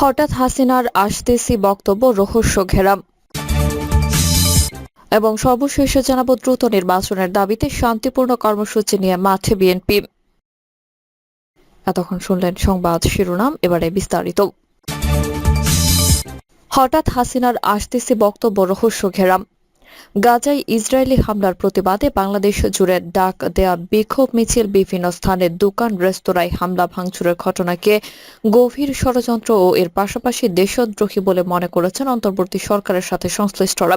হঠাৎ হাসিনার আসতেছি বক্তব্য রহস্য ঘেরা। এবং সর্বশেষে জানাব দ্রুত নির্বাচনের দাবিতে শান্তিপূর্ণ কর্মসূচি নিয়ে মাঠে বিএনপি। এতক্ষণ শুনলেন সংবাদ শিরোনাম, এবারে বিস্তারিত। হঠাৎ হাসিনার আসতেছি বক্তব্য রহস্য ঘেরাম গাজায় ইসরায়েলি হামলার প্রতিবাদে বাংলাদেশ জুড়ে ডাক দেয়া বিক্ষোভ মিছিল বিভিন্ন স্থানে দোকান, রেস্তোরাঁয় হামলা, ভাঙচুরের ঘটনাকে গভীর ষড়যন্ত্র ও এর পাশাপাশি দেশদ্রোহী বলে মনে করেছেন অন্তর্বর্তী সরকারের সাথে সংশ্লিষ্টরা।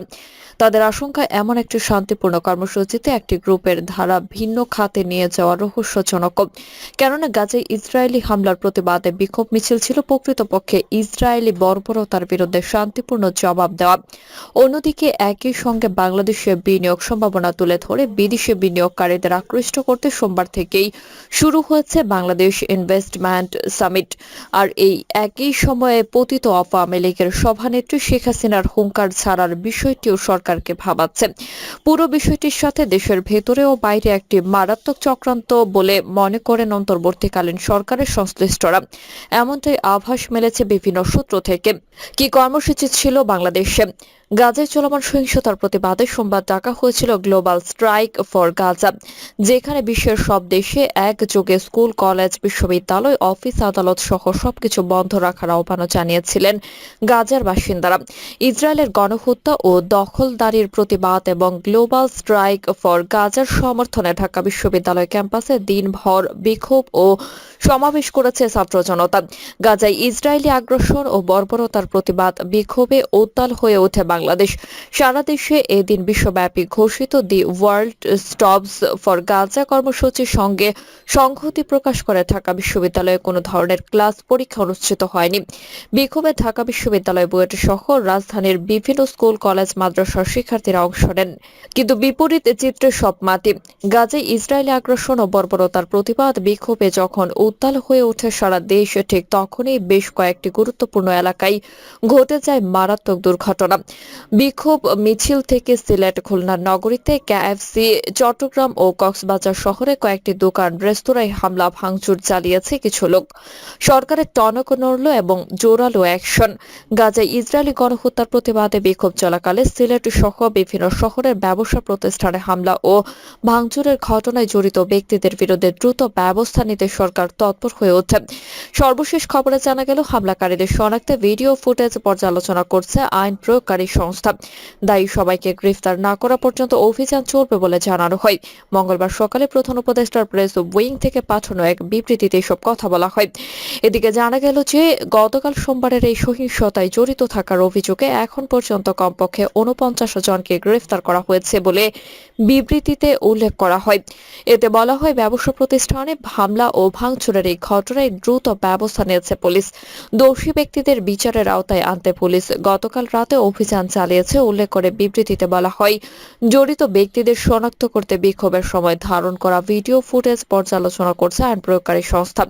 তাদের আশঙ্কা এমন একটি শান্তিপূর্ণ কর্মসূচিতে একটি গ্রুপের ধারা ভিন্ন খাতে নিয়ে যাওয়া রহস্যজনক। কেননা গাজে ইসরায়েলি হামলার প্রতিবাদে বিক্ষোভ মিছিল ছিল, প্রকৃতপক্ষে ইসরায়েলি বর্বরতার বিরুদ্ধে শান্তিপূর্ণ জবাব দেওয়া। অন্যদিকে একই সঙ্গে বাংলাদেশে বিনিয়োগ সম্ভাবনা তুলে ধরে বিদেশি বিনিয়োগকারীদের আকৃষ্ট করতে সোমবার থেকেই শুরু হয়েছে বাংলাদেশ ইনভেস্টমেন্ট সামিট। আর এই একই সময়ে পতিত আওয়ামী লীগের সভানেত্রী শেখ হাসিনার হুঙ্কার ছাড়ার বিষয়টিও সরকারকে ভাবাচ্ছে। পুরো বিষয়টির সাথে দেশের ভেতরে ও বাইরে একটি মারাত্মক চক্রান্ত বলে মনে করেন অন্তর্বর্তীকালীন সরকারের সংশ্লিষ্টরা। এমনটাই আভাস মিলেছে বিভিন্ন সূত্র থেকে। কি কর্মসূচি ছিল বাংলাদেশে? গাজায় চলমান সহিংসতার প্রতিবাদে সোমবার ডাকা হয়েছিল গ্লোবাল স্ট্রাইক ফর গাজা, যেখানে বিশ্বের সব দেশে একযোগে স্কুল, কলেজ, বিশ্ববিদ্যালয়, অফিস আদালত সহ সবকিছু বন্ধ রাখার আহ্বানও জানিয়েছিলেন গাজার বাসিন্দারা। ইসরায়েলের গণহত্যা ও দখলদারির প্রতিবাদ এবং গ্লোবাল স্ট্রাইক ফর গাজার সমর্থনে ঢাকা বিশ্ববিদ্যালয় ক্যাম্পাসে দিনভর বিক্ষোভ ও সমাবেশ করেছে ছাত্র জনতা। গাজায় ইসরায়েলি আগ্রাসন ও বর্বরতার প্রতিবাদ বিক্ষোভে উত্তাল হয়ে ওঠে বাংলাদেশ। সারা দেশে এদিন বিশ্বব্যাপী ঘোষিত the world stops for Gaza কর্মসূচির সঙ্গে সংহতি প্রকাশ করে ঢাকা বিশ্ববিদ্যালয়ে কোনো ধরনের ক্লাস পরীক্ষা অনুষ্ঠিত হয়নি। বিক্ষোভে ঢাকা বিশ্ববিদ্যালয় বুয়েট সহ রাজধানীর বিভিন্ন স্কুল, কলেজ মাদ্রাসার শিক্ষার্থীরা অংশ নেন। কিন্তু বিপরীত চিত্রে সব মাটি গাজায় ইসরায়েলি আগ্রাসন ও বর্বরতার প্রতিবাদ বিক্ষোভে যখন উত্তাল হয়ে ওঠে সারা দেশ, ঠিক তখনই বেশ কয়েকটি গুরুত্বপূর্ণ এলাকায় ঘটে যায় মারাত্মক দুর্ঘটনা। বিক্ষোভ মিছিল থেকে সিলেট খুলনা নগরীতে কেএফসি চট্টগ্রাম ও কক্সবাজার শহরে কয়েকটি দোকান, রেস্তোরাঁয় হামলা, ভাঙচুর চালিয়েছে কিছু লোক। সরকারের টনক নড়ল এবং জোরালো অ্যাকশন। গাজায় ইসরায়েলি গণহত্যার প্রতিবাদে বিক্ষোভ চলাকালে সিলেট সহ বিভিন্ন শহরের ব্যবসা প্রতিষ্ঠানে হামলা ও ভাঙচুরের ঘটনায় জড়িত ব্যক্তিদের বিরুদ্ধে দ্রুত ব্যবস্থা নিতে সরকার তৎপর হয়ে ওঠে। সর্বশেষ খবরে জানা গেল, হামলাকারীদের শনাক্তে ভিডিও ফুটেজ পর্যালোচনা করছে আইন প্রয়োগকারী সংস্থা। দায়ী সবাইকে গ্রেফতার না করা পর্যন্ত অভিযান চলবে বলে জানানো হয়। মঙ্গলবার সকালে প্রধান উপদেষ্টার প্রেস উইং থেকে পাঠানো এক বিবৃতিতে এসব কথা বলা হয়। এদিকে জানা গেল যে, গতকাল সোমবারের এই সহিংসতায় জড়িত থাকার অভিযোগে এখন পর্যন্ত কমপক্ষে উনপঞ্চাশ জনকে গ্রেফতার করা হয়েছে বলে বিবৃতিতে উল্লেখ করা হয়। এতে বলা হয়, ব্যবসা প্রতিষ্ঠানে হামলা ও ভাঙচুরের এই ঘটনায় দ্রুত ব্যবস্থা নিয়েছে পুলিশ। দোষী ব্যক্তিদের বিচারের আওতায় আনতে পুলিশ গতকাল রাতে অভিযান চালিয়েছে, উল্লেখ করে বিবৃতিতে বলা হয়, জড়িত ব্যক্তিদের শনাক্ত করতে বিক্ষোভের সময় ধারণ করা ভিডিও ফুটেজ পর্যালোচনা করছে আইন প্রয়োগকারী সংস্থা।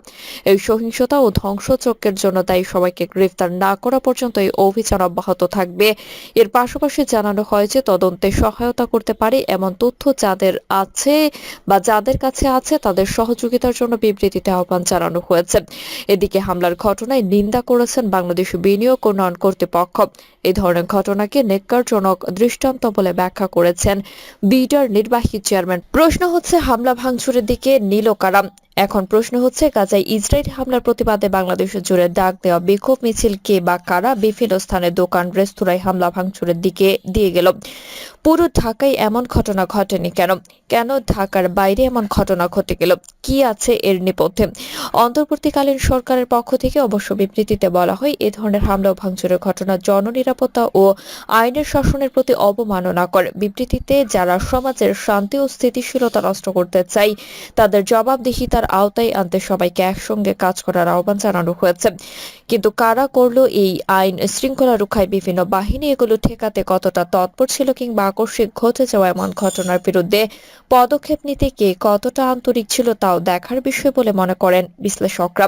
এই সহিংসতা ও ধ্বংসযজ্ঞের জন্য দায়ী সবাইকে গ্রেফতার না করা পর্যন্ত এই অভিযান অব্যাহত থাকবে। এর পাশাপাশি জানানো হয় যে তদন্তে সহায়তা করতে পারে এমন তথ্য যাদের আছে বা যাদের কাছে আছে তাদের সহযোগিতার জন্য বিবৃতিতে আহ্বান জানানো হয়েছে। এদিকে হামলার ঘটনায় নিন্দা করেছেন বাংলাদেশ বিনিয়োগ উন্নয়ন কর্তৃপক্ষ। এই ধরনের ঘটনাকে নেককারজনক দৃষ্টান্ত বলে ব্যাখ্যা করেছেন। বিডার নির্বাহী চেয়ারম্যান। প্রশ্ন হচ্ছে, হামলা ভাঙচুরের দিকে নীল কারাম এখন প্রশ্ন হচ্ছে, গাজায় ইসরায়েল হামলার প্রতিবাদে বাংলাদেশ জুড়ে ডাক দেওয়া বিক্ষোভ মিছিল কে বা কারা বিভিন্ন স্থানে দোকান, রেস্তোরাঁয় হামলা ভাঙচুরের দিকে দিয়ে গেল। পুরো ঢাকায় এমন ঘটনা ঘটেনি কেন? কেন ঢাকার বাইরে এমন ঘটনা ঘটে গেল? কি আছে এর নেপথ্যে? অন্তর্বর্তীকালীন সরকারের পক্ষ থেকে অবশ্য বিবৃতিতে বলা হয়, এ ধরনের হামলা ও ভাঙচুরের ঘটনা জননিরাপত্তা ও আইনের শাসনের প্রতি অবমাননা করে বিবৃতিতে যারা সমাজের শান্তি ও স্থিতিশীলতা নষ্ট করতে চাই, তাদের জবাবদিহিতার আওতায় আনতে সবাইকে একসঙ্গে কাজ করার আহ্বান জানানো হয়েছে। কিন্তু কারা করল এই আইন শৃঙ্খলা রক্ষায় বিভিন্ন বাহিনী এগুলো ঠেকাতে কতটা তৎপর ছিল কিংবা আকস্মিক ঘটে যাওয়া এমন ঘটনার বিরুদ্ধে পদক্ষেপ নিতে কে কতটা আন্তরিক ছিল তাও দেখার বিষয় বলে মনে করেন বিশ্লেষকরা।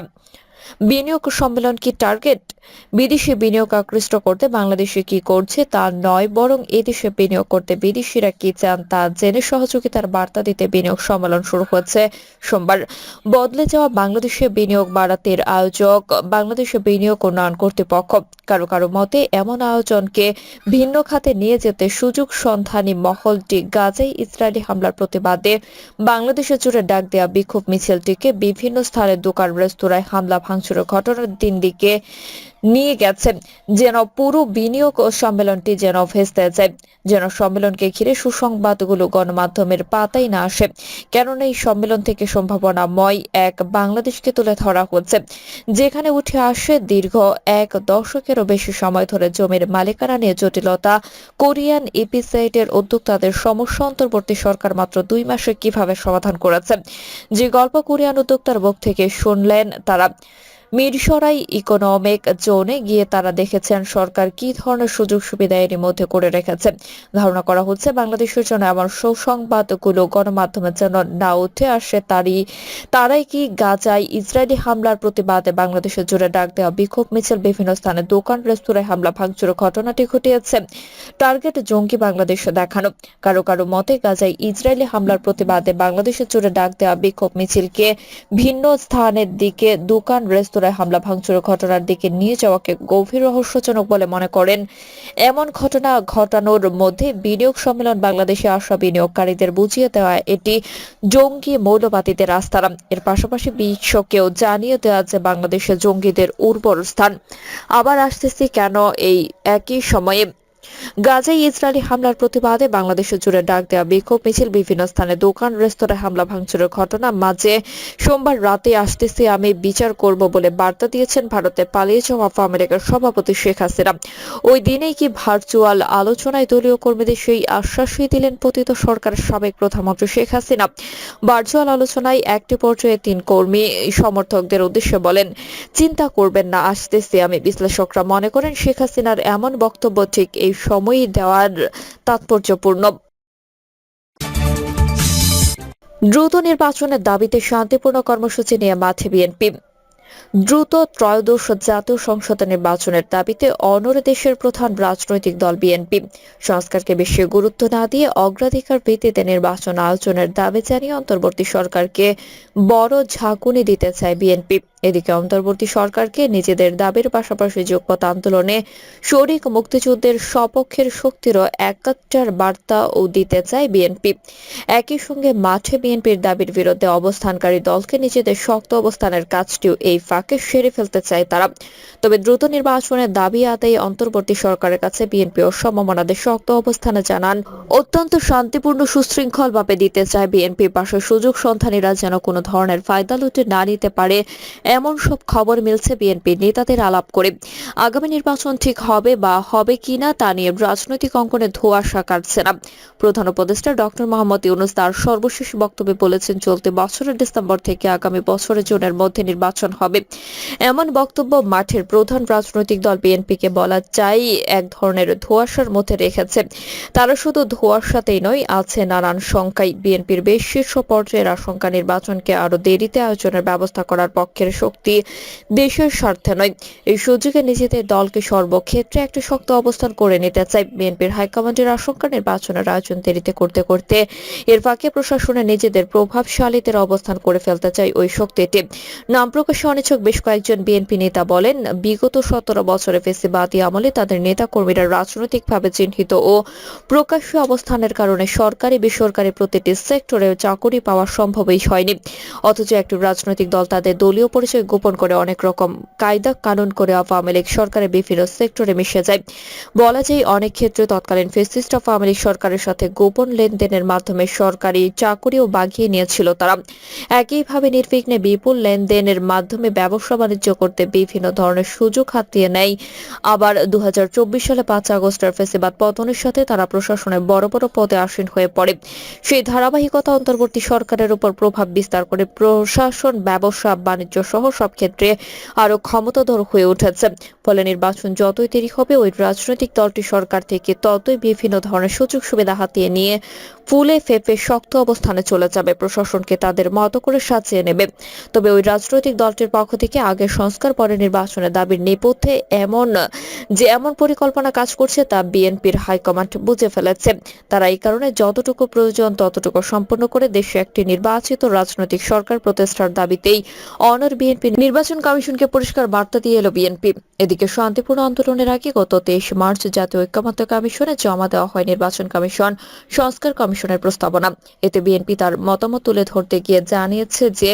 বিনিয়োগ সম্মেলন কি টার্গেট বিদেশি বিনিয়োগ আকৃষ্ট করতে বাংলাদেশে কি করছে তা নয়, বরং এদেশে বিনিয়োগ করতে বিদেশিরা কি চান তা জেনে সহযোগিতার বার্তা দিতে বিনিয়োগ সম্মেলন শুরু হচ্ছে সোমবার। বদলে যাওয়া বাংলাদেশে বিনিয়োগ বাড়াতে আয়োজক বাংলাদেশে বিনিয়োগ উন্নয়ন কর্তৃপক্ষ। কারও কারও মতে, এমন আয়োজনকে ভিন্ন খাতে নিয়ে যেতে সুযোগ সন্ধানী মহলটি গাজায় ইসরায়েলি হামলার প্রতিবাদে বাংলাদেশে জুড়ে ডাক দেওয়া বিক্ষোভ মিছিলটিকে বিভিন্ন স্থানে দোকান, রেস্তোরাঁয় হামলা, ভাঙচুরের ঘটনার দিন দিকে নিয়ে গেছে। যেন পুরো বিনিয়োগ সম্মেলনটি যেন ভেস্তে যায়, যেন সম্মেলনকে ঘিরে সুসংবাদগুলো গণমাধ্যমের পাতাই না আসে। কেননা এই সম্মেলন থেকে সম্ভাবনাময় এক বাংলাদেশকে তুলে ধরা হচ্ছে, যেখানে উঠে আসে দীর্ঘ এক দশকেরও বেশি সময় ধরে জমির মালিকানা নিয়ে জটিলতা। কোরিয়ান এপিসাইটের উদ্যোক্তাদের সমস্যা অন্তর্বর্তী সরকার মাত্র দুই মাসে কীভাবে সমাধান করেছে, যে গল্প কোরিয়ান উদ্যোক্তার মুখ থেকে শুনলেন তারা। মিরসরাই ইকোনমিক জোনে গিয়ে তারা দেখেছেন সরকার কি ধরনের সুযোগ সুবিধা এরই মধ্যে করে রেখেছে। ধারণা করা হচ্ছে, বাংলাদেশের জন্য এমন সুসংবাদগুলো গণমাধ্যমের জন্য না উঠে আসে তারই, তারাই কি গাজায় ইসরায়েলি হামলার প্রতিবাদে বাংলাদেশে জুড়ে ডাক দেওয়া বিক্ষোভ মিছিল, বিভিন্ন স্থানে দোকান রেস্তোরাঁয় হামলা ভাঙচুরের ঘটনাটি ঘটিয়েছে। টার্গেট জঙ্গি বাংলাদেশে দেখানো, কারও কারও মতে গাজায় ইসরায়েলি হামলার প্রতিবাদে বাংলাদেশের জুড়ে ডাক দেওয়া বিক্ষোভ মিছিলকে ভিন্ন স্থানের দিকে দোকান রেস্তোরাঁয় হামলা ভাঙচুরের ঘটনার দিকে নিয়ে যাওয়াকে গভীর রহস্যজনক বলে মনে করেন। এমন ঘটনা ঘটানোর মধ্যে বিনিয়োগ সম্মেলন বাংলাদেশে আসা বিনিয়োগকারীদের বুঝিয়ে দেওয়া এটি জঙ্গি মৌলবাদীদের আস্থা এর পাশাপাশি বিশ্বকেও জানিয়ে দেওয়া যে বাংলাদেশে জঙ্গিদের উর্বর স্থান। আবার আসতেছি কেন এই একই সময়ে? গাজায় ইসরায়েলি হামলার প্রতিবাদে বাংলাদেশে জুড়ে ডাক দেওয়া বিক্ষোভ মিছিল, বিভিন্ন স্থানে দোকান রেস্তোরাঁ হামলা, ভাঙচুরের ঘটনা। মাঝে সোমবার রাতে আসতেছি, আমি বিচার করব বলে বার্তা দিয়েছেন ভারতে পালিয়ে যাওয়া আমেরিকার সভাপতি শেখ হাসিনা। ওই দিনেই কি ভার্চুয়াল আলোচনায় দলীয় কর্মীদের সেই আশ্বাসই দিলেন পতিত সরকারের সাবেক প্রধানমন্ত্রী শেখ হাসিনা। ভার্চুয়াল আলোচনায় একটি পর্যায়ে তিন কর্মী সমর্থকদের উদ্দেশ্যে বলেন, চিন্তা করবেন না, আসতেছি আমি। বিশ্লেষকরা মনে করেন, শেখ হাসিনার এমন বক্তব্য ঠিক এই সময়ই দেওয়ার তাৎপর্যপূর্ণ। দ্রুত নির্বাচনের দাবিতে শান্তিপূর্ণ কর্মসূচি নিয়ে মাঠে বিএনপি। দ্রুত ত্রয়োদশ জাতীয় সংসদ নির্বাচনের দাবিতে অনর দেশের প্রধান রাজনৈতিক দল বিএনপি। সংস্কারকে বেশি গুরুত্ব না দিয়ে অগ্রাধিকার ভিত্তিতে নির্বাচন আয়োজনের দাবি জানিয়ে অন্তর্বর্তী সরকারকে বড় ঝাঁকুনি দিতে চায় বিএনপি। এদিকে অন্তর্বর্তী সরকারকে নিজেদের দাবির পাশাপাশি যোগ্যত আন্দোলনে শরিক মুক্তিযুদ্ধের সপক্ষের শক্তিরও একাত্তর বার্তাও দিতে চায় বিএনপি। একই সঙ্গে মাঠে বিএনপির দাবির বিরুদ্ধে অবস্থানকারী দলকে নিজেদের শক্ত অবস্থানের কাজটিও এই ফাঁকে সেরে ফেলতে চায় তারা। তবে দ্রুত নির্বাচনের দাবি আদায় অন্তর্বর্তী সরকারের কাছে বিএনপি ও সমমনাদের শক্ত অবস্থানে জানান, অত্যন্ত শান্তিপূর্ণ সুশৃঙ্খল ভাবে দিতে চায় বিএনপি। পাশে সুযোগ সন্ধানীরা যেন কোনো ধরনের ফায়দা লুটে না নিতে পারে এমন সব খবর মিলছে বিএনপি নেতাদের আলাপ করে। আগামী নির্বাচন ঠিক হবে বা হবে কিনা তা নিয়ে রাজনৈতিক অঙ্গনে ধোঁয়াশা কাটছে না। প্রধান উপদেষ্টা ডক্টর মোহাম্মদ ইউনুস তার সর্বশেষ বক্তব্যে বলেছেন, চলতি বছরের ডিসেম্বর থেকে আগামী বছরের জুনের মধ্যে নির্বাচন হবে। এমন বক্তব্য মাঠের প্রধান রাজনৈতিক দল বিএনপিকে বলা চাই, এক ধরনের ধোঁয়াশার মধ্যে রেখেছে। তারা শুধু ধোঁয়াশাতেই নয়, আছে নানান শঙ্কায় বিএনপির বেশ শীর্ষ পর্যায়ের আশঙ্কা নির্বাচনকে আরও দেরিতে আয়োজনের ব্যবস্থা করার পক্ষের শক্তি দেশের স্বার্থে নয়। এই সুযোগে নিজেদের দলকে সর্বক্ষেত্রে একটা শক্ত অবস্থান করে নিতে চায় বিএনপির হাইকমান্ডের আশঙ্কা নির্বাচনের আয়োজন দেরিতে করতে করতে। এর ফাঁকে প্রশাসনে নিজেদের প্রভাবশালীদের অবস্থান করে ফেলতে চায় ওই শক্তিটি নাম প্রকাশে অনিচ্ছুক বেশ কয়েকজন বিএনপি নেতা বলেন, বিগত সতেরো বছরে ফেসিবাদী আমলে তাদের নেতা কর্মীরা রাজনৈতিকভাবে চিহ্নিত ও প্রকাশ্য অবস্থানের কারণে সরকারি বেসরকারি প্রতিটি সেক্টরে চাকরি পাওয়া সম্ভবই হয়নি। অথচ একটি রাজনৈতিক দল তাদের দলীয় পরিচয় গোপন করে অনেক রকম কায়দা কানুন করে আওয়ামী লীগ সরকারের বিভিন্ন সেক্টরে মিশে যায়। বলা যায় অনেক ক্ষেত্রে তৎকালীন ফেসিস্ট আওয়ামী লীগ সরকারের সাথে গোপন লেনদেনের মাধ্যমে সরকারি চাকরিও বাগিয়ে নিয়েছিল তারা। একইভাবে নির্বিঘ্নে বিপুল লেনদেনের মাধ্যমে ব্যবসা বাণিজ্য করতে বিভিন্ন ধরনের সুযোগ হাতিয়ে নেয়। আবার দু হাজার চব্বিশ সালে পাঁচ আগস্টের ফেসিবাদ পতনের সাথে তারা প্রশাসনের বড় বড় পদে আসীন হয়ে পড়ে। সেই ধারাবাহিকতা অন্তর্বর্তী সরকারের উপর প্রভাব বিস্তার করে প্রশাসন ব্যবসা বাণিজ্য সহ সব ক্ষেত্রে আরও ক্ষমতাধর হয়ে উঠেছে। ফলে নির্বাচন যতই দেরি হবে, ওই রাজনৈতিক দলটি সরকার থেকে ততই বিভিন্ন ধরনের সুযোগ সুবিধা হাতিয়ে নিয়ে ফুলে ফেপে শক্ত অবস্থানে চলে যাবে। প্রশাসনকে তাদের মতো করে সাজিয়ে নেবে। তবে ওই রাজনৈতিক দলটির পক্ষ থেকে আগে সংস্কার, পরে নির্বাচনের দাবির নেপথ্যে এমন যে এমন পরিকল্পনা কাজ করছে তা বিএনপির হাইকমান্ড বুঝে ফেলেছে। তারা এই কারণে যতটুকু প্রয়োজন, ততটুকু সম্পন্ন করে দেশে একটি নির্বাচিত রাজনৈতিক সরকার প্রতিষ্ঠার দাবিতেই অনর বিএনপি নির্বাচন কমিশনকে পরিষ্কার বার্তা দিয়ে এলো বিএনপি। এদিকে শান্তিপূর্ণ আন্দোলনের আগে গত তেইশ মার্চ জাতীয় ঐক্যমত্য কমিশনে জমা দেওয়া হয় নির্বাচন কমিশন সংস্কার কমিশনের প্রস্তাবনা। এতে বিএনপি তার মতামত তুলে ধরতে গিয়ে জানিয়েছে যে,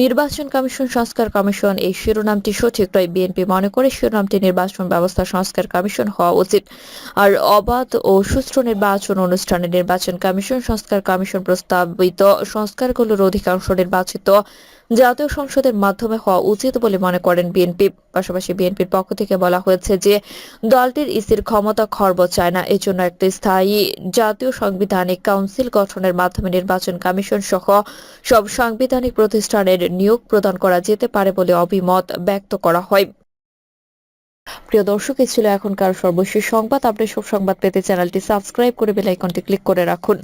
নির্বাচন কমিশন সংস্কার কমিশন এই শিরোনামটি সঠিক নয় বিএনপি মনে করে শিরোনামটি নির্বাচন ব্যবস্থা সংস্কার কমিশন হওয়া উচিত। আর অবাধ ও সুষ্ঠু নির্বাচন অনুষ্ঠানে নির্বাচন কমিশন সংস্কার কমিশন প্রস্তাবিত সংস্কারগুলোর অধিকাংশ নির্বাচিত জাতীয় সংসদের মাধ্যমে হওয়া উচিত বলে মনে করেন বিএনপি। পাশাপাশি বিএনপির পক্ষ থেকে বলা হয়েছে যে, দলটির ইসির ক্ষমতা খর্ব চায় না। এজন্য একটি স্থায়ী জাতীয় সাংবিধানিক কাউন্সিল গঠনের মাধ্যমে নির্বাচন কমিশন সহ সব সাংবিধানিক প্রতিষ্ঠানের নিয়োগ প্রদান করা যেতে পারে বলে অভিমত ব্যক্ত করা হয়। প্রিয় দর্শক এই ছিল এখনকার সর্বশেষ সংবাদ। আপনি সব সংবাদ পেতে চ্যানেলটি সাবস্ক্রাইব করে বেল আইকনটি ক্লিক করে রাখুন।